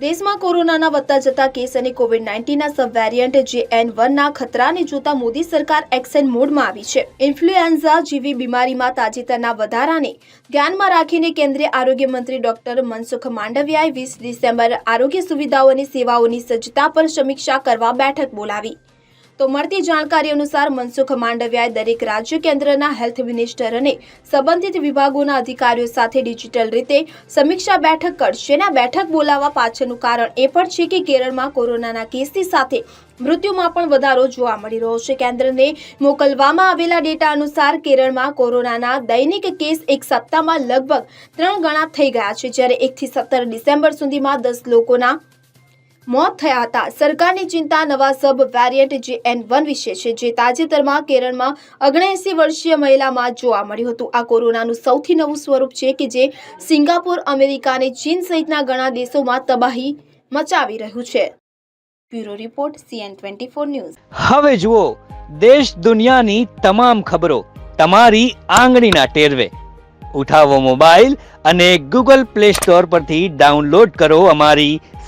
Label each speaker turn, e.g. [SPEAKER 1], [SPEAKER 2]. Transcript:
[SPEAKER 1] દેશમાં કોરોનાના વધતા જતા કેસ અને કોવિડ નાઇન્ટીનના સબ વેરિયન્ટ જે એન વનના ખતરાને જોતા મોદી સરકાર એક્શન મોડમાં આવી છે. ઇન્ફ્લુએન્ઝા જેવી બીમારીમાં તાજેતરના વધારાને ધ્યાનમાં રાખીને કેન્દ્રીય આરોગ્ય મંત્રી ડોક્ટર મનસુખ માંડવિયાએ વીસ ડિસેમ્બર આરોગ્ય સુવિધાઓ અને સેવાઓની સજ્જતા પર સમીક્ષા કરવા બેઠક બોલાવી. તો મળતી જાણકારી અનુસાર મનસુખ માંડવિયાએ દરેક રાજ્ય કેન્દ્રના હેલ્થ મિનિસ્ટર અને સંબંધિત વિભાગોના અધિકારીઓ સાથે ડિજિટલ રીતે સમીક્ષા બેઠક કરશે. અને બેઠક બોલાવવા પાછળનું કારણ એ પણ છે કે કેરળમાં કોરોનાના કેસની સાથે મૃત્યુમાં પણ વધારો જોવા મળી રહ્યો છે. કેન્દ્રને મોકલવામાં આવેલા ડેટા અનુસાર કેરળમાં કોરોનાના દૈનિક કેસ એક સપ્તાહમાં લગભગ ત્રણ ગણા થઈ ગયા છે. જ્યારે એકથી સત્તર ડિસેમ્બર સુધીમાં દસ લોકોના મોત થયા હતા. સરકારની ચિંતા નવા sub variant J N one વિશે છે, જે તાજેતરમાં કેરળમાં ઓગણએંસી વર્ષીય મહિલામાં જોવા મળ્યું હતું. આ કોરોનાનું સૌથી નવું સ્વરૂપ છે કે જે સિંગાપુર, અમેરિકા અને ચીન સહિતના ઘણા દેશોમાં તબાહી મચાવી રહ્યું છે. Bureau report, CN twenty four news.
[SPEAKER 2] હવે જુઓ, દેશ દુનિયાની તમામ ખબરો તમારી આંગળીના ટેરવે. ઉઠાવો મોબાઈલ અને ગૂગલ પ્લે સ્ટોર પરથી ડાઉનલોડ કરો અમારી